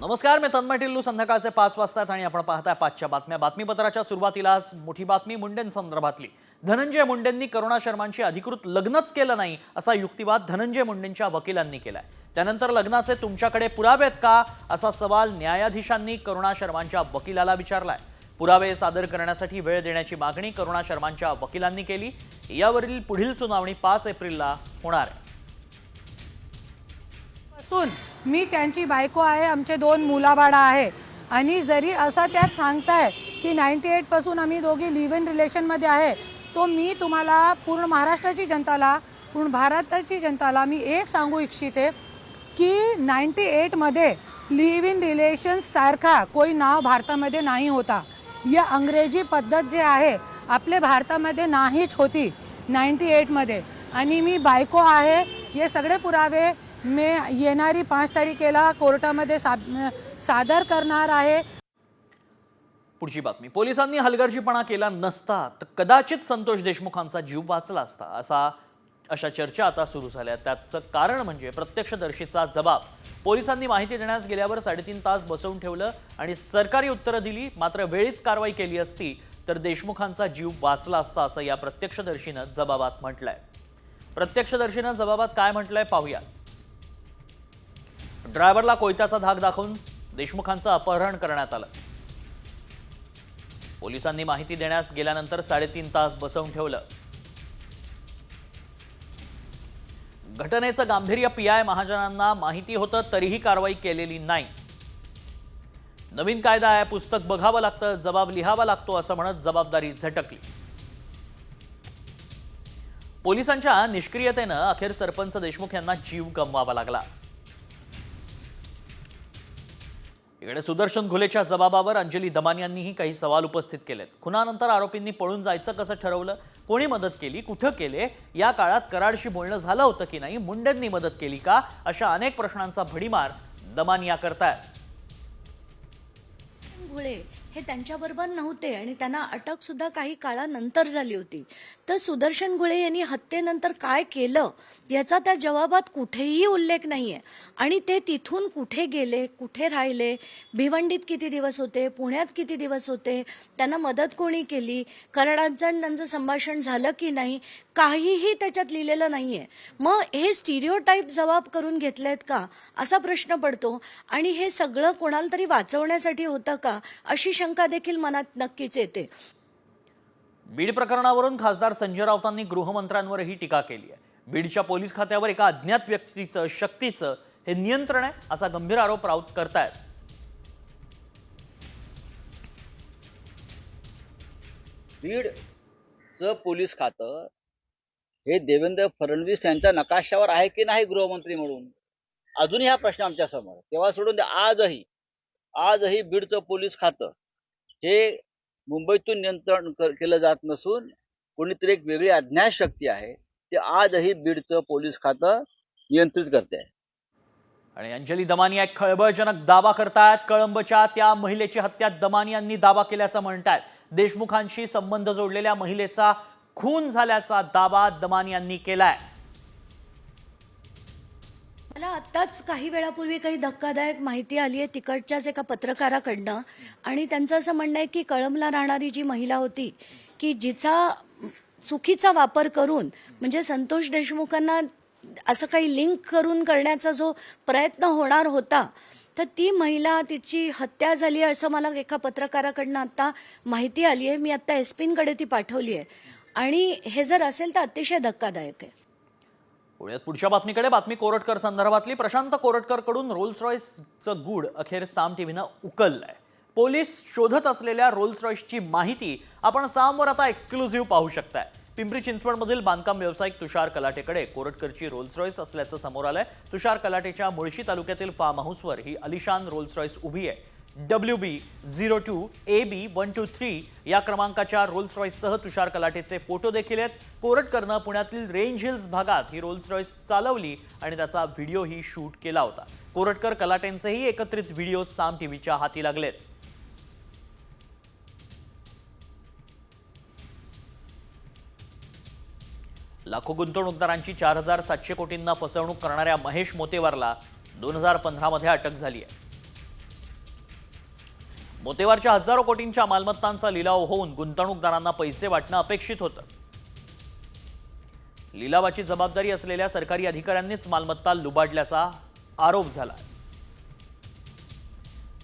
नमस्कार मी तन्मय टिल्लू. संध्याकाळचे पाच वाजतात आणि आपण पाहताय पाचच्या बातम्या. बातमीपत्राच्या सुरुवातीलाच मोठी बातमी मुंडेंसंदर्भातली. धनंजय मुंडेंनी करुणा शर्मांशी अधिकृत लग्नच केलं नाही असा युक्तिवाद धनंजय मुंडेंच्या वकिलांनी केलाय. त्यानंतर लग्नाचे तुमच्याकडे पुरावे आहेत का? असा सवाल न्यायाधीशांनी करुणा शर्मांच्या वकिलाला विचारलाय. पुरावे सादर करण्यासाठी वेळ देण्याची मागणी करुणा शर्मांच्या वकिलांनी केली. यावरील पुढील सुनावणी पाच एप्रिलला होणार आहे. असून मी त्यांची बायको आहे आमचे दोन मुलाबाळा आहे. आणि जरी असा त्यात सांगताय की नाईन्टी एटपासून आम्ही दोघी लिव्ह इन रिलेशनमध्ये आहे तो मी तुम्हाला पूर्ण महाराष्ट्राची जनताला पूर्ण भारताची जनताला मी एक सांगू इच्छिते की नाईन्टी एटमध्ये लिव्ह इन रिलेशन सारखा कोई नाव भारतामध्ये नाही होता. या अंग्रेजी पद्धत जे आहे आपले भारतामध्ये नाहीच होती नाईन्टी एटमध्ये आणि मी बायको आहे हे सगळे पुरावे मी येणारी पाच तारखेला कोर्टामध्ये सा सादर करणार आहे. पुढची बातमी. पोलिसांनी हलगर्जीपणा केला नसता तर कदाचित संतोष देशमुखांचा जीव वाचला असता असा अशा चर्चा आता सुरू झाल्या. त्याचं कारण म्हणजे प्रत्यक्षदर्शीचा जबाब. पोलिसांनी माहिती देण्यास गेल्यावर साडेतीन तास बसवून ठेवलं आणि सरकारी उत्तरं दिली. मात्र वेळीच कारवाई केली असती तर देशमुखांचा जीव वाचला असता असं या प्रत्यक्षदर्शीनं जबाबात म्हटलंय. प्रत्यक्षदर्शीनं जबाबात काय म्हटलंय पाहूया. ड्रायव्हरला कोयत्याचा धाक दाखवून देशमुखांचं अपहरण करण्यात आलं. पोलिसांनी माहिती देण्यास गेल्यानंतर साडेतीन तास बसवून ठेवलं. घटनेचं गांभीर्य पीआय महाजनांना माहिती होतं तरीही कारवाई केलेली नाही. नवीन कायदा आहे पुस्तक बघावं लागतं जबाब लिहावा लागतो असं म्हणत जबाबदारी झटकली. पोलिसांच्या निष्क्रियतेनं अखेर सरपंच देशमुख यांना जीव गमवावा लागला. इकडे सुदर्शन घुलेच्या जबाबावर अंजली दमान यांनीही काही सवाल उपस्थित केलेत. खुनानंतर आरोपींनी पळून जायचं कसं ठरवलं? कोणी मदत केली? कुठं केले? या काळात कराडशी बोलणं झालं होतं की नाही? मुंडेंनी मदत केली का? अशा अनेक प्रश्नांचा भडीमार दमान या करतायत. घुळे. हे त्यांच्याबरोबर नव्हते आणि त्यांना अटक सुद्धा काही काळानंतर झाली होती. तर सुदर्शन घुळे यांनी हत्येनंतर काय केलं याचा त्या जबाबात कुठेही उल्लेख नाहीये. आणि ते तिथून कुठे गेले कुठे राहिले भिवंडीत किती दिवस होते पुण्यात किती दिवस होते त्यांना मदत कोणी केली कराडांचं त्यांचं संभाषण झालं की नाही काहीही त्याच्यात लिहिलेलं नाहीये. मग हे स्टिरिओटाईप जबाब करून घेतलेत का? असा प्रश्न पडतो. आणि हे सगळं कोणाला तरी वाचवण्यासाठी होतं का? अशी शंका देखील मनात नक्कीच येते. बीड प्रकरणावरून खासदार संजय राऊतांनी गृहमंत्र्यांवरही टीका केली आहे. बीडच्या पोलीस खात्यावर एका अज्ञात व्यक्तीचं शक्तीचं हे नियंत्रण आहे असा गंभीर आरोप राऊत करतायत. बीडचं पोलीस खातं हे देवेंद्र फडणवीस यांच्या नकाशावर आहे की नाही गृहमंत्री म्हणून? अजूनही हा प्रश्न आमच्यासमोर. तेव्हा सोडून द्या. आजही आजही बीडचं पोलीस खातं हे मुंबईतून नियंत्रण केलं जात नसून कोणीतरी एक वेगळी अज्ञात शक्ती आहे ते आजही बीडचं पोलीस खातं नियंत्रित करते. आणि अंजली दमानी एक खळबळजनक दावा करतायत कळंबच्या त्या महिलेची हत्या दमानी यांनी दावा केल्याचं म्हणतायत. देशमुखांशी संबंध जोडलेल्या महिलेचा खून झाल्याचा दावा दमानी यांनी केलाय. मला आत्ताच काही वेळापूर्वी काही धक्कादायक माहिती आली आहे तिकडच्याच एका पत्रकाराकडनं. आणि त्यांचं असं म्हणणं आहे की कळमला राहणारी जी महिला होती की जिचा चुकीचा वापर करून म्हणजे संतोष देशमुखांना असं काही लिंक करून करण्याचा जो प्रयत्न होणार होता तर ती महिला तिची हत्या झाली आहे असं मला एका पत्रकाराकडनं आता माहिती आली आहे मी आता एसपींकडे ती पाठवली आहे आणि हे जर असेल तर अतिशय धक्कादायक आहे. वळूयात पुढच्या बातमीकडे बातमी कोरटकर संदर्भातली. प्रशांत कोरटकरकडून रोल्स रॉयसचं गूढ अखेर साम टीव्हीनं उकललंय. पोलीस शोधत असलेल्या रोल्स रॉयसची माहिती आपण सामवर आता एक्सक्लुझिव्ह पाहू शकताय. पिंपरी चिंचवडमधील बांधकाम व्यावसायिक तुषार कलाटेकडे कोरटकरची रोल्स रॉयस असल्याचं समोर आलंय. तुषार कलाटेच्या मुळशी तालुक्यातील फार्म हाऊसवर ही अलिशान रोल्स रॉयस उभी आहे. W B zero two A B one two three या क्रमांकाच्या रोल्स रॉईससह तुषार कलाटेचे फोटो देखील आहेत. कोरटकरनं पुण्यातील रेंज हिल्स भागात ही रोल्स रॉईस चालवली आणि त्याचा व्हिडिओही शूट केला होता. कोरटकर कलाटेंचेही एकत्रित व्हिडिओ साम टीव्हीच्या हाती लागलेत. लाखो गुंतवणूकदारांची चार हजार सातशे कोटींना फसवणूक करणाऱ्या महेश मोतेवारला दोन हजार पंधरामध्ये अटक झाली आहे. मोतेवारच्या हजारो कोटींच्या मालमत्तांचा लिलाव होऊन गुंतवणूकदारांना पैसे वाटणं अपेक्षित होतं. लिलावाची जबाबदारी असलेल्या सरकारी अधिकाऱ्यांनीच मालमत्ता लुबाडल्याचा आरोप झाला.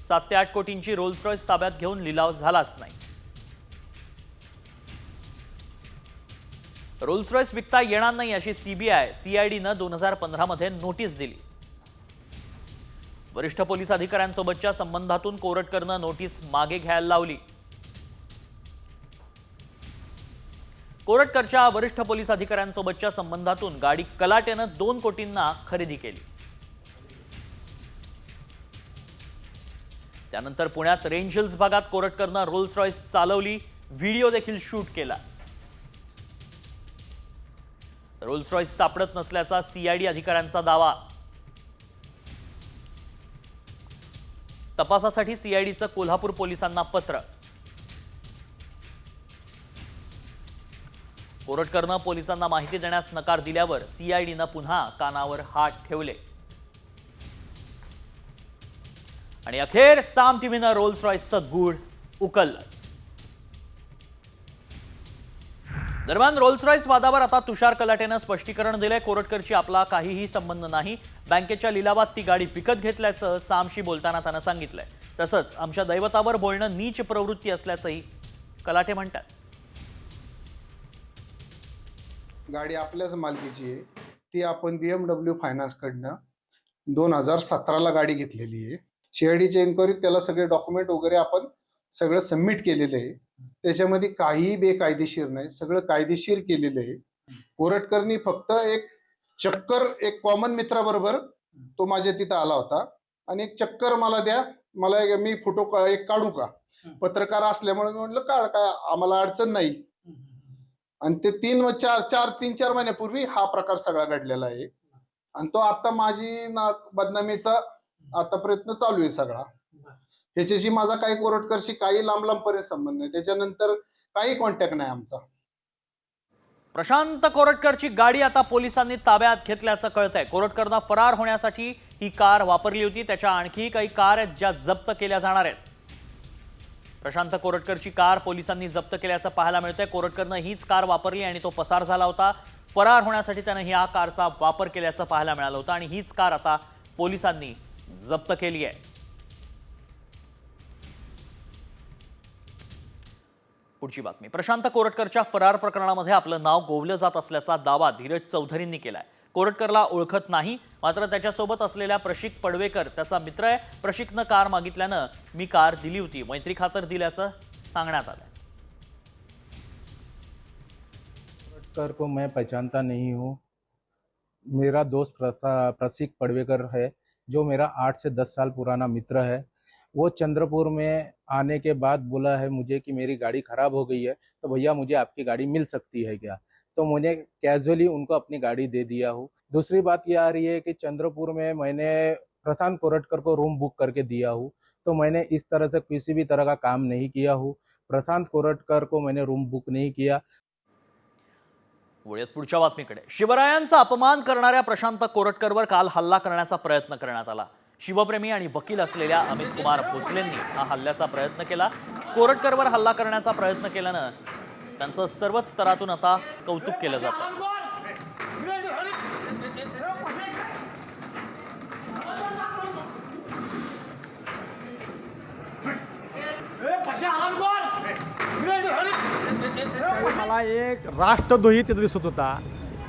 सात ते आठ कोटींची रोल्स रॉयस ताब्यात घेऊन लिलाव झालाच नाही. रोल्स रॉयस विकता येणार नाही अशी सीबीआय सीआयडीनं दोन हजार पंधरामध्ये नोटीस दिली. वरिष्ठ पोलीस अधिकाऱ्यांसोबतच्या संबंधातून कोरटकरनं नोटीस मागे घ्यायला लावली. कोरटकरच्या वरिष्ठ पोलीस अधिकाऱ्यांसोबतच्या संबंधातून गाडी कलाटेनं दोन कोटींना खरेदी केली. त्यानंतर पुण्यात रेंज हिल्स भागात कोरटकरनं रोल्स रॉयस चालवली व्हिडिओ देखील शूट केला. रोल्स रॉयस सापडत नसल्याचा सीआयडी अधिकाऱ्यांचा दावा. तपासासाठी सीआयडीचं कोल्हापूर पोलिसांना पत्र. कोरटकरनं पोलिसांना माहिती देण्यास नकार दिल्यावर सीआयडीनं पुन्हा कानावर हात ठेवले. आणि अखेर साम टीव्हीनं रोल्स रॉयसचं गूढ उकललं. दरम्यान रोल्स रॉयस वादावर आता तुषार कलाटेनं स्पष्टीकरण दिलंय. कोरटकरची आपला काहीही संबंध नाही. बँकेच्या लिलावात ती गाडी विकत घेतल्याचं सामशी बोलताना त्यानं सांगितलंय. तसंच आमच्या दैवतावर बोलणं नीच प्रवृत्ती असल्याचंही कलाटे म्हणतात. गाडी आपल्याच मालकीची आहे. ती आपण बी एम फायनान्सकडनं दोन हजार सतराला गाडी घेतलेली आहे. शेअडीच्या इन्क्वायरीत त्याला सगळे डॉक्युमेंट वगैरे आपण सगळं सबमिट केलेलं आहे. त्याच्यामध्ये काहीही बेकायदेशीर नाही. सगळं कायदेशीर केलेलं आहे. कोरटकरनी फक्त एक चक्कर एक कॉमन मित्राबरोबर तो माझ्या तिथं आला होता. आणि एक चक्कर मला द्या मला एक- मी फोटो का- एक काढू का? पत्रकार असल्यामुळे मी म्हटलं काढ काय आम्हाला अडचण नाही. आणि ते तीन व चार चार तीन चार महिन्यापूर्वी हा प्रकार सगळा घडलेला आहे. आणि तो आता माझी ना बदनामीचा आता प्रयत्न चालू आहे सगळा. ह्याच्याशी माझा काही कोरटकरशी काही लांब लांबपर्यंत संबंध नाही. त्याच्यानंतर काही कॉन्टॅक्ट नाही आमचा. प्रशांत कोरटकरची गाडी आता पोलिसांनी ताब्यात घेतल्याचं कळतंय. कोरटकरनं फरार होण्यासाठी ही कार वापरली होती. त्याच्या आणखी काही कार आहेत ज्या जप्त केल्या जाणार आहेत. प्रशांत कोरटकरची कार पोलिसांनी जप्त केल्याचं पाहायला मिळतंय. कोरटकरनं हीच कार वापरली आणि तो पसार झाला होता. फरार होण्यासाठी त्यानं ह्या कारचा वापर केल्याचं पाहायला मिळालं होतं आणि हीच कार आता पोलिसांनी जप्त केली आहे. पुढची बातमी. प्रशांत कोरटकरच्या फरार प्रकरणामध्ये आपलं नाव गोवलं जात असल्याचा दावा धीरज चौधरींनी केलाय. कोरटकरला ओळखत नाही मात्र त्याच्यासोबत असलेल्या प्रशिक पडवेकर त्याचा मित्र आहे. प्रशिकनं कार मागितल्यानं मी कार दिली होती. मैत्री खातर दिल्याचं सांगण्यात आलं कोरटकर को मैं पहचानता नहीं हूँ. मेरा दोस्त प्रसा- प्रसिक पड़वेकर है जो मेरा आठ से दस साल पुराना मित्र है। वो चंद्रपुर में आने के बाद बोला है मुझे कि मेरी गाड़ी ख़राब हो गई है तो भैया मुझे आपकी गाड़ी मिल सकती है क्या? तो मुझे कैजुअली उनको अपनी गाड़ी दे दिया हूँ। दूसरी बात ये आ रही है कि चंद्रपुर में मैंने प्रशांत कोरटकर को रूम बुक करके दिया हूँ तो मैंने इस तरह से किसी भी तरह का काम नहीं किया हूँ। प्रशांत कोरटकर को मैंने रूम बुक नहीं किया। वळूयात पुढच्या बातमीकडे. शिवरायांचा अपमान करणाऱ्या प्रशांत कोरटकरवर काल हल्ला करण्याचा प्रयत्न करण्यात आला. शिवप्रेमी आणि वकील असलेल्या अमित कुमार भोसलेंनी हा हल्ल्याचा प्रयत्न केला. कोरटकरवर हल्ला करण्याचा प्रयत्न केल्यानं त्यांचं सर्वच स्तरातून आता कौतुक केलं जातं. मला एक राष्ट्रद्रोही तिथं दिसत होता.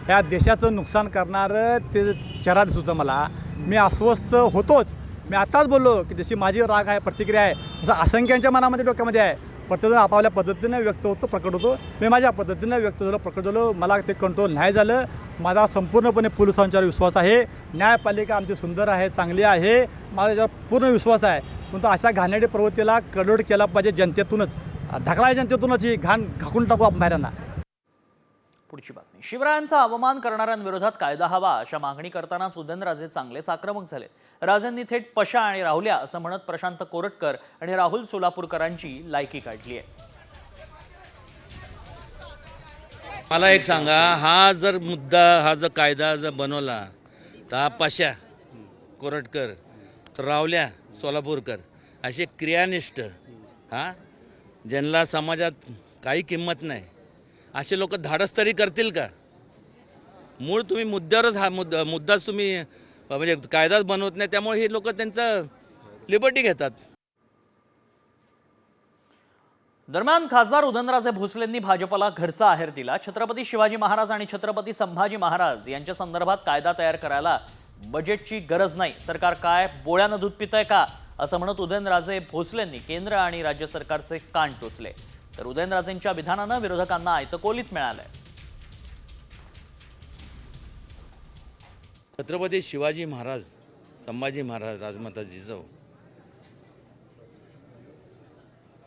ह्या देशाचं नुकसान करणारं ते चेहरा दिसत होता मला. मी अस्वस्थ होतोच. मी आत्ताच बोललो की जशी माझी राग आहे प्रतिक्रिया आहे जसं असंख्यांच्या मनामध्ये डोक्यामध्ये आहे प्रत्येकजण आपापल्या पद्धतीनं व्यक्त होतो प्रकट होतो. मी माझ्या पद्धतीनं व्यक्त झालो प्रकट झालो मला ते कंट्रोल नाही झालं. माझा संपूर्णपणे पोलिसांच्यावर विश्वास आहे. न्यायपालिका आमची सुंदर आहे चांगली आहे. माझा याच्यावर पूर्ण विश्वास आहे. परंतु अशा घाणेरडी प्रवृत्तीला कडोड केला पाहिजे जनतेतूनच. ढकलाय जनतेतूनच ही घाण घाकून टाकू आपण बाहेरांना. पुढची बातमी. शिवरायांचा अवमान करणाऱ्यांविरोधात कायदा हवा अशा मागणी करतानाच उदयनराजे चांगलेच आक्रमक झाले. राजेंनी थेट पशा आणि राहुल्या असं म्हणत प्रशांत कोरटकर आणि राहुल सोलापूरकरांची लायकी काढली आहे. मला एक सांगा हा जर मुद्दा हा जर कायदा जर बनवला तर हा पाशा कोरटकर तर रावल्या सोलापूरकर असे क्रियानिष्ठ हा ज्यांना समाजात काही किंमत नाही असे लोक धाडस तरी करतील का? मूळ तुम्ही मुद्द्यावरच हा मुद्दा मुद्दाच तुम्ही म्हणजे कायदाच बनवत नाही त्यामुळे हे लोक त्यांचं लिबर्टी घेतात. दरम्यान खासदार उदयनराजे भोसलेंनी भाजपला घरचा आहेर दिला. छत्रपती शिवाजी महाराज आणि छत्रपती संभाजी महाराज यांच्या संदर्भात कायदा तयार करायला बजेटची गरज नाही. सरकार काय बोळ्यानं दूध पितंय का? असं म्हणत उदयनराजे भोसलेंनी केंद्र आणि राज्य सरकारचे कान टोचले. तर उदयनराजेंच्या विधानानं विरोधकांना आयतकोलीत मिळालंय. छत्रपती शिवाजी महाराज संभाजी महाराज राजमाता जिजाऊ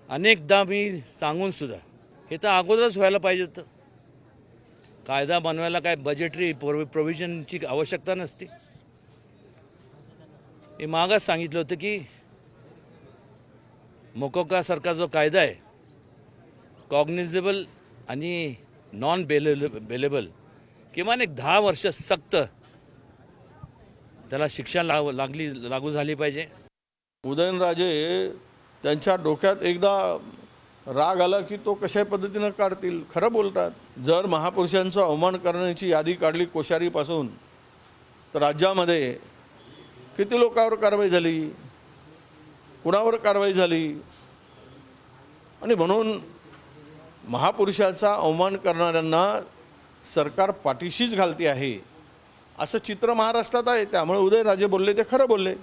अनेकदा मी सांगून सुद्धा हे तर अगोदरच व्हायला पाहिजे होतं. कायदा बनवायला काय बजेटरी प्रोव्हिजनची आवश्यकता नसते. मी मागच सांगितलं होतं की मोकोका सरकार जो कायदा आहे कॉग्निझेबल आणि नॉन बेले बेलेबल किमान एक दहा वर्ष सक्त त्याला शिक्षा लाग लागली लागू झाली पाहिजे. उदयनराजे त्यांच्या डोक्यात एकदा राग आला की तो कशा पद्धतीनं काढतील. खरं बोलतात. जर महापुरुषांचा अवमान करण्याची यादी काढली कोश्यारीपासून तर राज्यामध्ये किती लोकांवर कारवाई झाली? कुणावर कारवाई झाली? आणि म्हणून महापुरुषाचा अवमान करणाऱ्यांना सरकार पाठीशीच घालते आहे. असं चित्र महाराष्ट्रात आहे. त्यामुळे उदयनराजे बोलले ते खरं बोलले.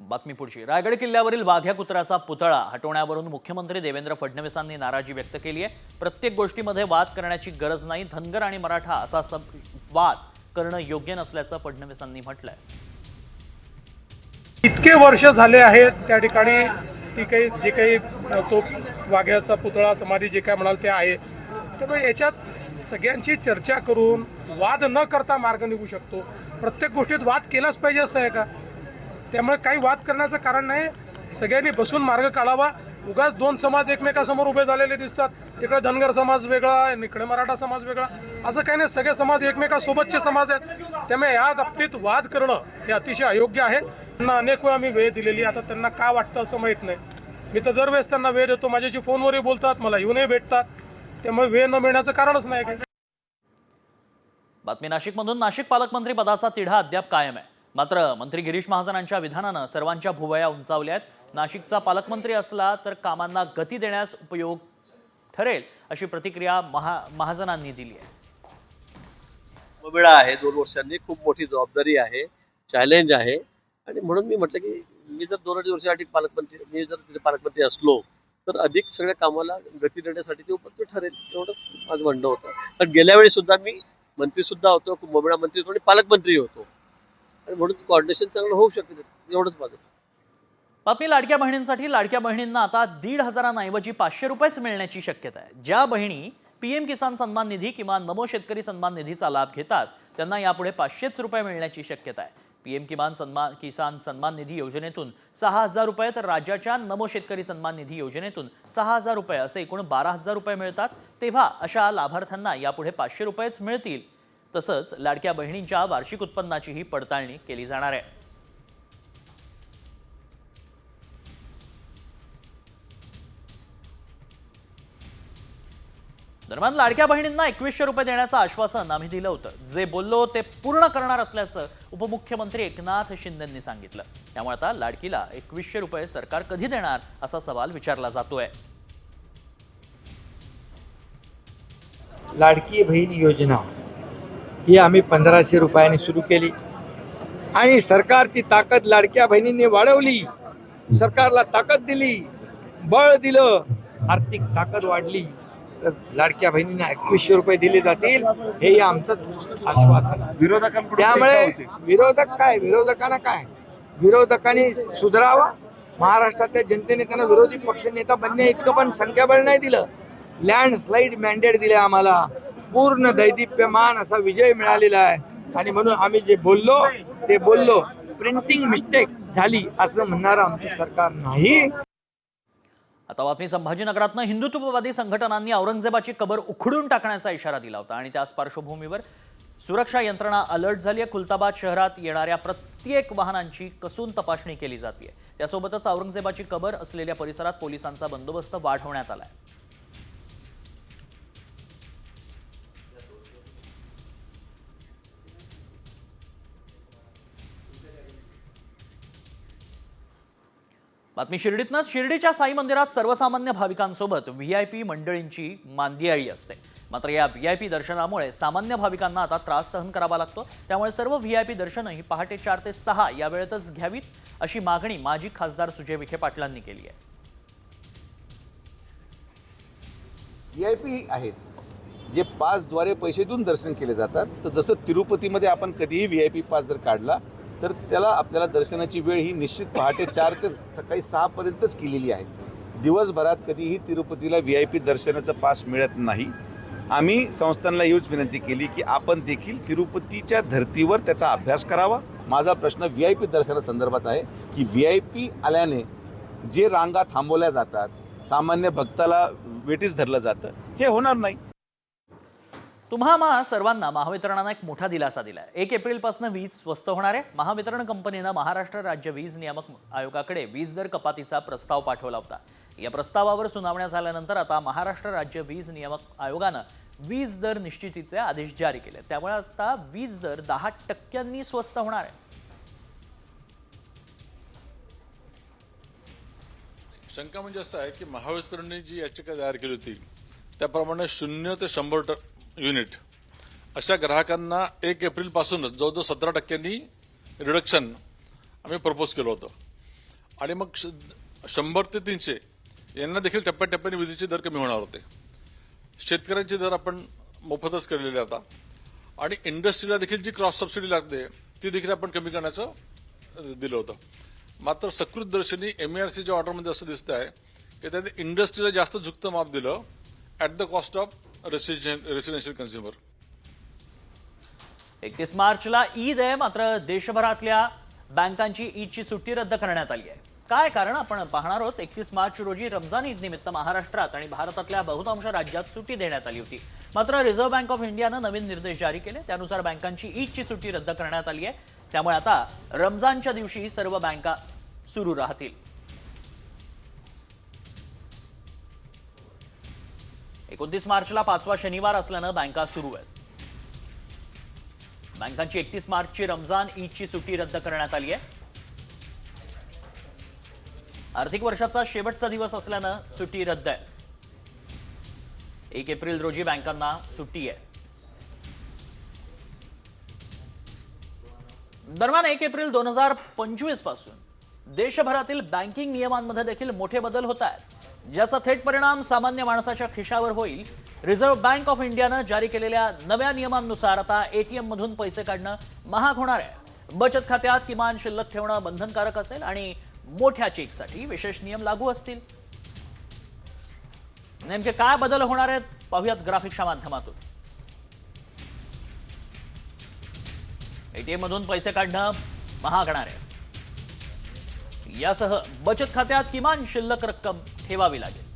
बातमी पुढची. रायगड किल्ल्यावरील वाघ्या कुत्र्याचा पुतळा हटवण्यावरून मुख्यमंत्री देवेंद्र फडणवीसांनी नाराजी व्यक्त केली आहे. प्रत्येक गोष्टीमध्ये वाद करण्याची गरज नाही. धनगर आणि मराठा असा सब वाद करणं योग्य नसल्याचं फडणवीसांनी म्हटलंय. इतके वर्ष झाले आहेत त्या ठिकाणी ती काही जे काही तो वाघ्याचा पुतळा समाधी जे काय म्हणाल ते आहे. त्यामुळे याच्यात सगळ्यांची चर्चा करून वाद न करता मार्ग निघू शकतो. प्रत्येक गोष्टीत वाद केलाच पाहिजे असं आहे का? त्यामुळे काही वाद करण्याचं कारण नाही. सगळ्यांनी बसून मार्ग काढावा. उगाच दोन समाज एकमेकासमोर उभे झालेले दिसतात. इकडे धनगर समाज वेगळा इकडे मराठा समाज वेगळा. असं काही नाही. सगळे समाज एकमेकासोबतचे समाज आहेत. त्यामुळे या बाबतीत वाद करणं हे अतिशय अयोग्य आहे. त्यांना अनेक वेळा मी वेळ दिलेली आता त्यांना का वाटतं असं माहीत नाही. मी तर दरवेळेस त्यांना वेळ देतो. माझ्याशी फोनवरही बोलतात मला येऊनही भेटतात. त्यामुळे वेळ न मिळण्याचं कारणच नाही काही बातमी नाशिकमधून. नाशिक पालकमंत्री पदाचा तिढा अद्याप कायम आहे. मात्र मंत्री गिरीश महाजनांच्या विधानानं सर्वांच्या भुवया उंचावल्या आहेत. नाशिकचा पालकमंत्री असला तर कामांना गती देण्यास उपयोग ठरेल अशी प्रतिक्रिया महा महाजनांनी दिली आहे. वेळा आहे दोन वर्षांनी. खूप मोठी जबाबदारी आहे. चॅलेंज आहे. आणि म्हणून मी म्हटलं की मी जर दोन अडीच वर्षासाठी पालकमंत्री मी जर तिथे पालकमंत्री असलो तर अधिक सगळ्या कामाला गती देण्यासाठी ते उपयुक्त ठरेल एवढं माझं म्हणणं होतं. कारण गेल्या वेळी सुद्धा मी मंत्री सुद्धा होतो कुंभमेळा मंत्री होतो आणि पालकमंत्री होतो. आणि म्हणून कॉर्डिनेशन चांगलं होऊ शकते एवढंच माझं बातमी लाडक्या बहिणींसाठी. लाडक्या बहिणींना आता दीड हजारांऐवजी पाचशे रुपयेच मिळण्याची शक्यता आहे. ज्या बहिणी पीएम किसान सन्मान निधी किंवा नमो शेतकरी सन्मान निधीचा लाभ घेतात त्यांना यापुढे पाचशेच रुपये मिळण्याची शक्यता आहे. पीएम किमान सन्मान किसान सन्मान निधी योजनेतून सहा हजार रुपये तर राज्याच्या नमो शेतकरी सन्मान निधी योजनेतून सहा हजार रुपये असे एकूण बारा हजार रुपये मिळतात. तेव्हा अशा लाभार्थ्यांना यापुढे पाचशे रुपयेच मिळतील. तसंच लाडक्या बहिणींच्या वार्षिक उत्पन्नाचीही पडताळणी केली जाणार आहे. दरम्यान लाडक्या बहिणींना एकवीसशे रुपये देण्याचं आश्वासन आम्ही दिलं होतं. जे बोललो ते पूर्ण करणार असल्याचं उपमुख्यमंत्री एकनाथ शिंदेंनी सांगितलं. त्यामुळे आता लाडकीला एकवीसशे रुपये सरकार कधी देणार असा सवाल विचारला जातोय. लाडकी बहीण योजना ही आम्ही पंधराशे रुपयांनी सुरू केली. आणि सरकारची ताकद लाडक्या बहिणींनी वाढवली. सरकारला ताकद दिली बळ दिलं आर्थिक ताकद वाढली. तर लाडक्या बहिणींना एकवीसशे रुपये दिले जातील हे आमचं आश्वासन आहे. त्यामुळे विरोधक काय? विरोधकांना काय? विरोधकांनी सुधारावा. महाराष्ट्रातल्या जनतेने त्यांना विरोधी पक्ष नेता बनण्या इतकं पण संख्याबळ नाही दिलं. लँडस्लाईड मॅन्डेट दिले आम्हाला. पूर्ण दैदिप्यमान असा विजय मिळालेला आहे. आणि म्हणून आम्ही जे बोललो ते बोललो. प्रिंटिंग मिस्टेक झाली असं म्हणणारं आमचं सरकार नाही. आता बातमी संभाजीनगरातनं हिंदुत्ववादी संघटनांनी औरंगजेबाची कबर उखडून टाकण्याचा इशारा दिला होता आणि त्याच पार्श्वभूमीवर सुरक्षा यंत्रणा अलर्ट झाली आहे. खुलताबाद शहरात येणाऱ्या प्रत्येक वाहनांची कसून तपासणी केली जाते त्यासोबतच औरंगजेबाची कबर असलेल्या परिसरात पोलिसांचा बंदोबस्त वाढवण्यात आहे बातमी शिर्डीतनं शिर्डीच्या साई मंदिरात सर्वसामान्य भाविकांसोबत व्ही आय पी मंडळींची मांदियाळी असते. मात्र या व्ही आय पी दर्शनामुळे सामान्य भाविकांना आता त्रास सहन करावा लागतो. त्यामुळे सर्व व्ही आय पी दर्शनं ही पहाटे चार ते सहा या वेळेतच घ्यावीत अशी मागणी माजी खासदार सुजय विखे पाटलांनी केली आहे. व्ही आय पी आहेत जे पासद्वारे पैसे देऊन दर्शन केले जातात. तर जसं तिरुपतीमध्ये आपण कधीही व्ही आय पी पास जर काढला तर त्याला आपल्याला दर्शनाची वेळ ही निश्चित पहाटे चार ते सकाळी सहापर्यंतच केलेली आहे. दिवसभरात कधीही तिरुपतीला व्ही आय पी दर्शनाचं पास मिळत नाही. आम्ही संस्थांना हीच विनंती केली की आपण देखील तिरुपतीच्या धर्तीवर त्याचा अभ्यास करावा. माझा प्रश्न व्ही आय पी दर्शनासंदर्भात आहे की व्ही आय पी आल्याने जे रांगा थांबवल्या जातात सामान्य भक्ताला वेटीस धरलं जातं हे होणार नाही. तुम्हा मा सर्वांना महावितरणानं एक मोठा दिलासा दिला एक एप्रिलपासून वीज स्वस्त होणार आहे. महावितरण कंपनीनं महाराष्ट्र राज्य वीज नियामक आयोगाकडे वीज दर कपातीचा प्रस्ताव पाठवला होता. या प्रस्तावावर सुनावण्या झाल्यानंतर आता महाराष्ट्र राज्य वीज नियामक आयोगानं वीज दर निश्चितीचे आदेश जारी केले. त्यामुळे आता वीज दर दहा टक्क्यांनी स्वस्त होणार आहे. शंका म्हणजे असं आहे की महावितरणने जी याचिका तयार केली होती त्याप्रमाणे शून्य ते शंभर युनिट. अशा ग्राहकांना एक एप्रिलपासूनच जवळजवळ सतरा टक्क्यांनी रिडक्शन आम्ही प्रपोज केलं होतं. आणि मग श- शंभर ते तीनशे यांना देखील टप्प्याटप्प्याने विजेचे दर कमी होणार होते. शेतकऱ्यांचे दर आपण मोफतच केलेले आता. आणि इंडस्ट्रीला देखील जी क्रॉस सबसिडी लागते ती देखील आपण कमी करण्याचं दिलं होतं. मात्र सकृत दर्शनी एमएआरसीच्या ऑर्डरमध्ये असं दिसतं आहे की त्याने इंडस्ट्रीला जास्त झुकतं माप दिलं at the cost of residential consumer एकतीस मार्चला ईद आहे मात्र देशभरातल्या बँकांची ईदची सुट्टी रद्द करण्यात आली आहे. काय कारण? आपण पाहणार आहोत एकतीस मार्च रोजी रमजान ईद निमित्त महाराष्ट्रात आणि भारतातल्या बहुतांश राज्यात सुट्टी देण्यात आली होती. मात्र रिझर्व्ह बँक ऑफ इंडियानं नवीन निर्देश जारी केले. त्यानुसार बँकांची ईदची सुट्टी रद्द करण्यात आली आहे. त्यामुळे आता रमजानच्या दिवशी सर्व बँका सुरू राहतील. एकोणतीस मार्चला पाचवा शनिवार असल्यानं बँका सुरू आहेत. बँकांची एकतीस मार्चची रमजान ईदची सुट्टी रद्द करण्यात आली आहे. आर्थिक वर्षाचा शेवटचा दिवस असल्यानं सुट्टी रद्द आहे. एक एप्रिल रोजी बँकांना सुट्टी आहे. दरम्यान एक एप्रिल दोन हजार पंचवीसपासून देशभरातील बँकिंग नियमांमध्ये देखील मोठे बदल होत आहेत. ज्याचा थेट परिणाम सामान्य माणसाच्या खिशावर होईल. रिझर्व्ह बँक ऑफ इंडियानं जारी केलेल्या नव्या नियमांनुसार आता एटीएम मधून पैसे काढणं महाग होणार आहे. बचत खात्यात किमान शिल्लक ठेवणं बंधनकारक असेल आणि मोठ्या चेकसाठी विशेष नियम लागू असतील. नेमके काय बदल होणार आहेत? पाहूयात ग्राफिक्सच्या माध्यमातून. एटीएम मधून पैसे काढणं महाग होणार आहे. यासह बचत खात्यात किमान शिल्लक रक्कम ठेवावी लागेल.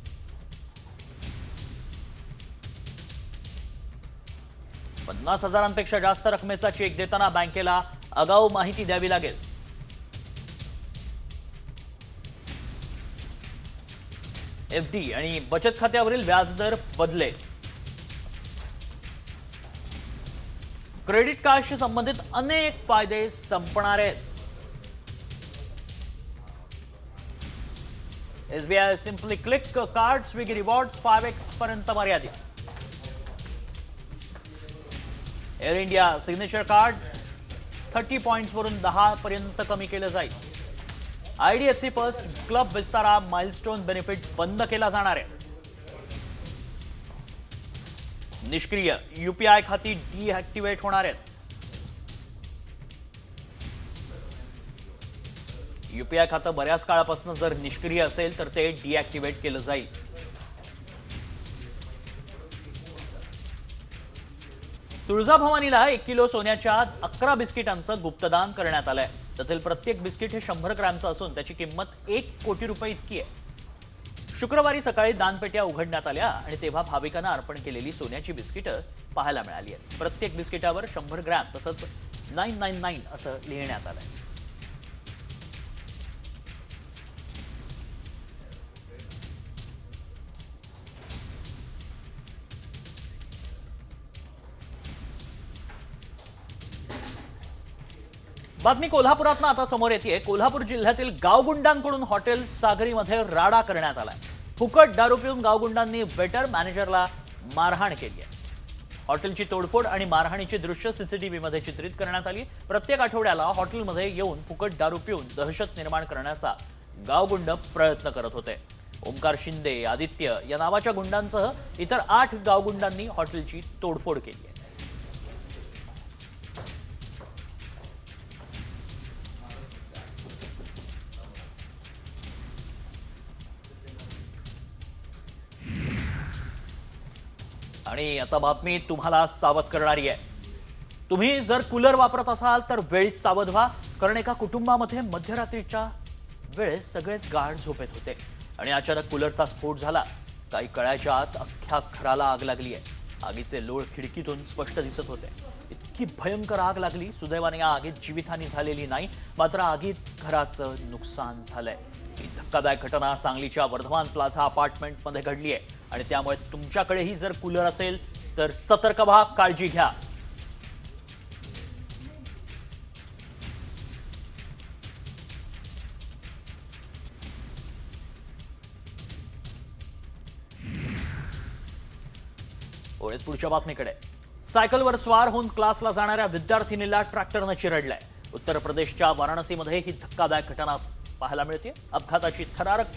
पन्नास हजारांपेक्षा जास्त रकमेचा चेक देताना बँकेला आगाऊ माहिती द्यावी लागेल. एफ डी आणि बचत खात्यावरील व्याजदर बदले. क्रेडिट कार्डशी संबंधित अनेक फायदे संपणार आहेत. SBI simply click card Swiggy rewards five X पर्यंत मर्यादित. Air India signature card thirty पॉईंट्सवरून दहा पर्यंत कमी केलं जाईल. IDFC first club Vistara milestone benefit बंद केला जाणार आहे. निष्क्रिय युपीआय खाती डिॲक्टिवेट होणार आहेत. युपीआय खातं बऱ्याच काळापासून जर निष्क्रिय असेल तर ते डिॲक्टिवेट केलं जाईल. तुळजाभवानीला एक किलो सोन्याच्या अकरा बिस्किटांचं गुप्तदान करण्यात आलंय. त्यातील प्रत्येक बिस्किट हे शंभर ग्रॅमचं असून त्याची किंमत एक कोटी रुपये इतकी आहे. शुक्रवारी सकाळी दानपेट्या उघडण्यात आल्या आणि तेव्हा भाविकांना अर्पण केलेली सोन्याची बिस्किटं पाहायला मिळाली आहेत. प्रत्येक बिस्किटावर शंभर ग्रॅम तसंच नाईन नाईन नाईन असं लिहिण्यात आलंय. बातमी कोल्हापुरातनं आता समोर येते कोल्हापूर जिल्ह्यातील गावगुंडांकडून हॉटेल सागरीमध्ये राडा करण्यात आलाय. फुकट दारू पिऊन गावगुंडांनी वेटर मॅनेजरला मारहाण केली आहे. हॉटेलची तोडफोड आणि मारहाणीची दृश्य सीसीटीव्ही मध्ये चित्रित करण्यात आली. प्रत्येक आठवड्याला हॉटेलमध्ये येऊन फुकट दारू पिऊन दहशत निर्माण करण्याचा गावगुंड प्रयत्न करत होते. ओमकार शिंदे आदित्य या नावाच्या गुंडांसह इतर आठ गावगुंडांनी हॉटेलची तोडफोड केली आहे. आणि आता बातमी तुम्हाला सावध करणारी आहे. तुम्ही जर कूलर वापरत असाल तर वेळीच सावध व्हा कारण एका कुटुंबामध्ये मध्यरात्रीच्या वेळेस सगळेच गाढ झोपेत होते. आणि अचानक कूलरचा स्फोट झाला. काही कळाच्या आत अख्ख्या घराला आग लागली आहे. आगीचे लोळ खिडकीतून स्पष्ट दिसत होते. इतकी भयंकर आग लागली सुदैवाने या आगीत जीवितहानी झालेली नाही मात्र आगीत घराचं नुकसान झालंय. ही धक्कादायक घटना सांगलीच्या वर्धमान प्लाझा अपार्टमेंटमध्ये घडली आहे. आणि त्यामुळे तुमच्याकडेही जर कूलर असेल तर सतर्क व्हा काळजी घ्या. पुढच्या बातमीकडे. सायकलवर स्वार होऊन क्लासला जाणाऱ्या विद्यार्थिनीला ट्रॅक्टरनं चिरडलंय. उत्तर प्रदेशच्या वाराणसीमध्ये ही धक्कादायक घटना पाहायला मिळते अपघाताची थरारक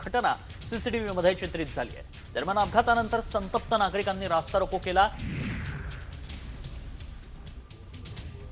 घटना सीसीटीव्हीमध्ये चित्रित झाली आहे. दरम्यान अपघातानंतर संतप्त नागरिकांनी रास्ता रोको केला.